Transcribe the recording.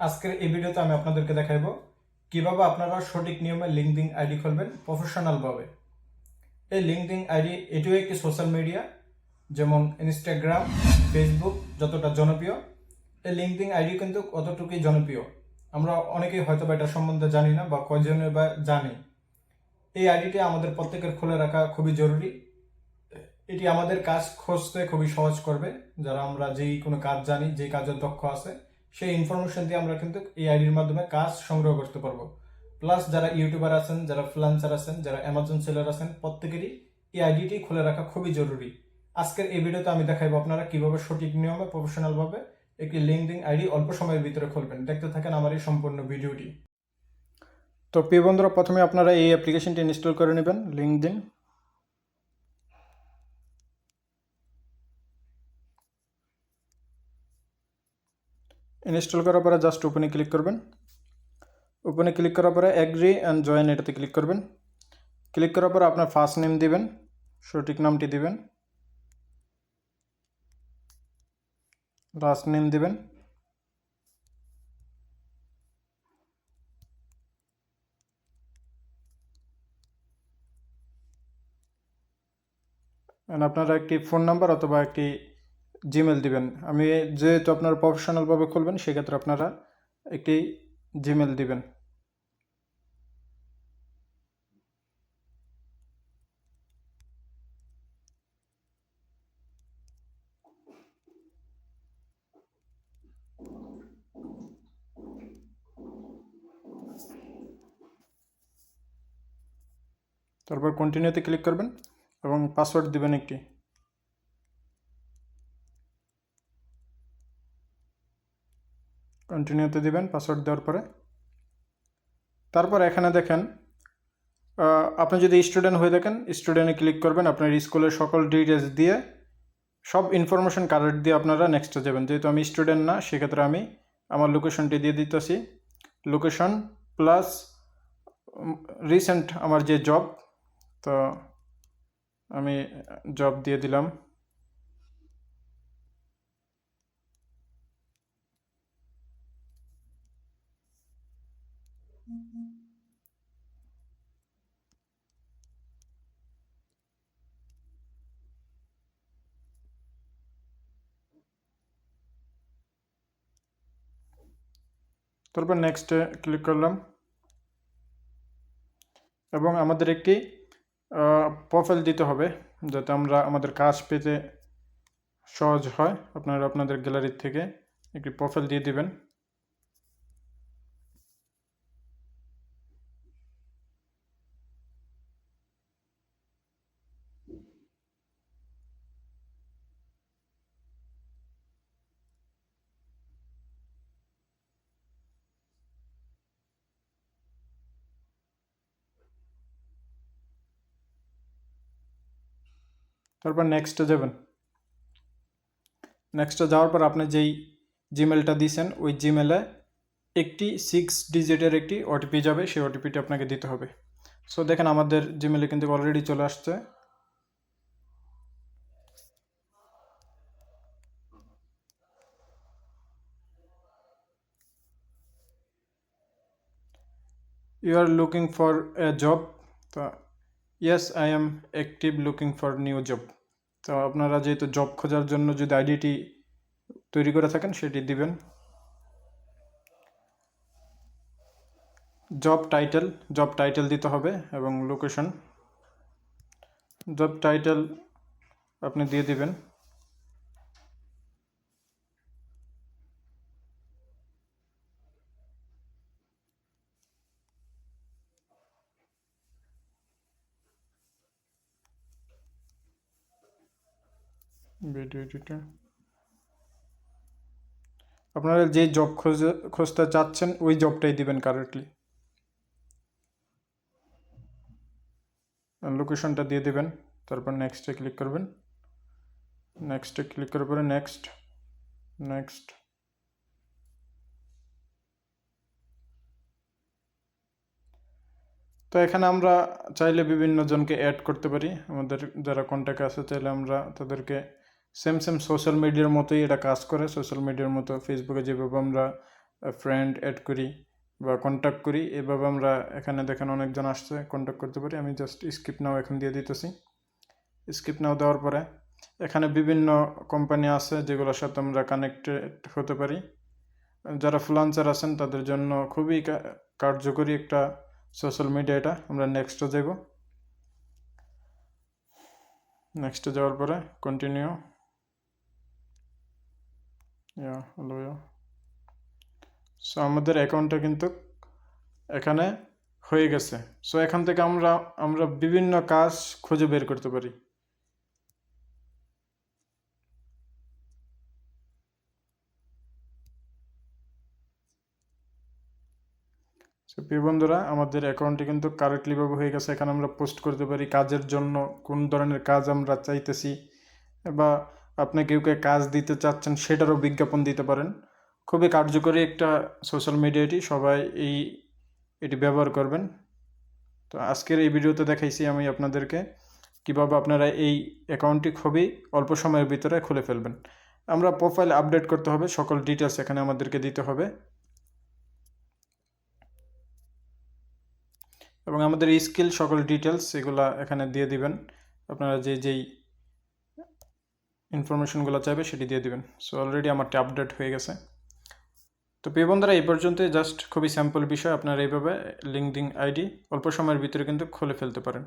আজকের এই ভিডিওতে আমি আপনাদেরকে দেখাবো কীভাবে আপনারা সঠিক নিয়মে লিঙ্কডিং আইডি খুলবেন প্রফেশনালভাবে এই লিঙ্কডিং আইডি এটিও একটি সোশ্যাল মিডিয়া যেমন ইনস্টাগ্রাম ফেসবুক যতটা জনপ্রিয়। এই লিঙ্কডিং আইডি কিন্তু অতটুকুই জনপ্রিয়। আমরা অনেকেই হয়তো বা এটা সম্বন্ধে জানি না বা কয়জনে বা জানি। এই আইডিটি আমাদের প্রত্যেকের খুলে রাখা খুবই জরুরি। এটি আমাদের কাজ খুঁজতে খুবই সহজ করবে। যারা আমরা যেই কোনো কাজ জানি, যেই কাজের দক্ষ আছে সেই ইনফরমেশন দিয়ে আমরা কিন্তু এই আইডির মাধ্যমে কাজ সংগ্রহ করতে পারব। প্লাস যারা ইউটিউবার আছেন, যারা ফ্রিল্যান্সার আছেন, যারা অ্যামাজন সেলার আছেন, প্রত্যেকেরই এই আইডিটি খুলে রাখা খুবই জরুরি। আজকের এই ভিডিওতে আমি দেখাইবো আপনারা কীভাবে সঠিক নিয়মে প্রফেশনাল ভাবে একটি লিঙ্কডিং আইডি অল্প সময়ের ভিতরে খুলবেন। দেখতে থাকেন আমার এই সম্পূর্ণ ভিডিওটি তো প্রিয় বন্ধুরা, প্রথমে আপনারা এই অ্যাপ্লিকেশনটি ইনস্টল করে নেবেন লিঙ্কডিন ইনস্টল করার পরে জাস্ট ওপেনে ক্লিক করবেন। ওপেনে ক্লিক করার পরে অ্যাগ্রি অ্যান্ড জয়েন এটাতে ক্লিক করবেন। ক্লিক করার পরে আপনার ফার্স্ট নেম দিবেন, সঠিক নামটি দিবেন। লাস্ট নেম দিবেন। আপনারা একটি ফোন নাম্বার অথবা একটি জিমেল দিবেন। আমি যেহেতু আপনারা প্রফেশনালভাবে খুলবেন, সেক্ষেত্রে আপনারা একটি জিমেল দিবেন। তারপর কন্টিনিউতে ক্লিক করবেন এবং পাসওয়ার্ড দিবেন একটি। কন্টিনিউতে দিবেন পাসওয়ার্ড দেওয়ার পরে। তারপর এখানে দেখেন আপনি যদি স্টুডেন্ট হয়ে থাকেন স্টুডেন্টে ক্লিক করবেন আপনার স্কুলের সকল ডিটেলস দিয়ে, সব ইনফরমেশন কারেক্ট দিয়ে আপনারা নেক্সটে যাবেন। যেহেতু আমি স্টুডেন্ট না, সেক্ষেত্রে আমি আমার লোকেশনটি দিয়ে দিতেছি। লোকেশন প্লাস রিসেন্ট আমার যে জব তো আমি জব দিয়ে দিলাম। তারপর নেক্সটে ক্লিক করলাম। এবং আমাদের একটি প্রোফাইল দিতে হবে, যাতে আমরা আমাদের কাজ পেতে সহজ হয়। আপনারা আপনাদের গ্যালারির থেকে একটি প্রোফাইল দিয়ে দিবেন। তারপর নেক্সটে যাবেন। নেক্সটে যাওয়ার পর আপনি যেই জিমেলটা দিয়েছেন ওই জিমেলে একটি সিক্স ডিজিটের একটি ওটিপি যাবে, সেই ওটিপিটি আপনাকে দিতে হবে। সো দেখেন আমাদের জিমেলে কিন্তু অলরেডি চলে আসছে। You are looking for a job তো yes I am active looking for new job তো আপনারা যেহেতু জব খোঁজার জন্য যদি আইডিটি তৈরি করে থাকেন, সেটি দিবেন। জব টাইটেল জব টাইটেল দিতে হবে এবং লোকেশন জব টাইটেল আপনি দিয়ে দিবেন। Video editor. আপনারা যে জব খোঁজে খুঁজতে চাচ্ছেন, ওই জবটাই দিবেন কারেন্টলি লোকেশনটা দিয়ে দিবেন, তারপর নেক্সটে ক্লিক করবেন। নেক্সটে ক্লিক করার পরে নেক্সট নেক্সট তো এখানে আমরা চাইলে বিভিন্ন জনকে অ্যাড করতে পারি। আমাদের যারা কন্ট্যাক্ট আছে, চাইলে আমরা তাদেরকে সেম সেম সোশ্যাল মিডিয়ার মতোই এটা কাজ করে। সোশ্যাল মিডিয়ার মতো ফেসবুকে যেভাবে আমরা ফ্রেন্ড অ্যাড করি বা কন্ট্যাক্ট করি, এভাবে আমরা এখানে দেখেন অনেকজন আসছে কন্ট্যাক্ট করতে পারি। আমি জাস্ট স্কিপ নাও এখন দিয়ে দিতেছি। স্কিপ নাও দেওয়ার পরে এখানে বিভিন্ন কোম্পানি আছে যেগুলোর সাথে আমরা কানেক্টেড হতে পারি। যারা ফ্রিলান্সার আছেন তাদের জন্য খুবই কার্যকরী একটা সোশ্যাল মিডিয়া এটা। আমরা নেক্সটে যাব নেক্সটে যাওয়ার পরে কন্টিনিউ ইয়া সো আমাদের অ্যাকাউন্টটা কিন্তু এখানে হয়ে গেছে। সো এখান থেকে আমরা আমরা বিভিন্ন কাজ খুঁজে বের করতে পারি। সো প্রিয় বন্ধুরা, আমাদের অ্যাকাউন্টটি কিন্তু কারেক্টলিভাবে হয়ে গেছে। এখানে আমরা পোস্ট করতে পারি কাজের জন্য কোন ধরনের কাজ আমরা চাইতেছি। বা আপনি কেউ কে কাজ দিতে চাচ্ছেন সেটারও বিজ্ঞাপন দিতে পারেন। খুবই কার্যকরী একটা সোশ্যাল মিডিয়া এটি, সবাই এই, এটি ব্যবহার করবেন। তো আজকের এই ভিডিওতে দেখাইছি আমি আপনাদেরকে কীভাবে আপনারা এই অ্যাকাউন্টটি খুবই অল্প সময়ের ভিতরে খুলে ফেলবেন। আমরা প্রোফাইল আপডেট করতে হবে, সকল ডিটেলস এখানে আমাদেরকে দিতে হবে। এবং আমাদের স্কিল সকল ডিটেলস এগুলা এখানে দিয়ে দিবেন। আপনারা যে, যেই ইনফরমেশনগুলো চাইবে সেটি দিয়ে দিবেন। সো অলরেডি আমারটি আপডেট হয়ে গেছে। তো প্রিয় বন্ধুরা, এই পর্যন্তই। জাস্ট খুবই স্যাম্পল বিষয়, আপনারা এইভাবে লিঙ্কডিং আইডি অল্প সময়ের ভিতরে কিন্তু খুলে ফেলতে পারেন।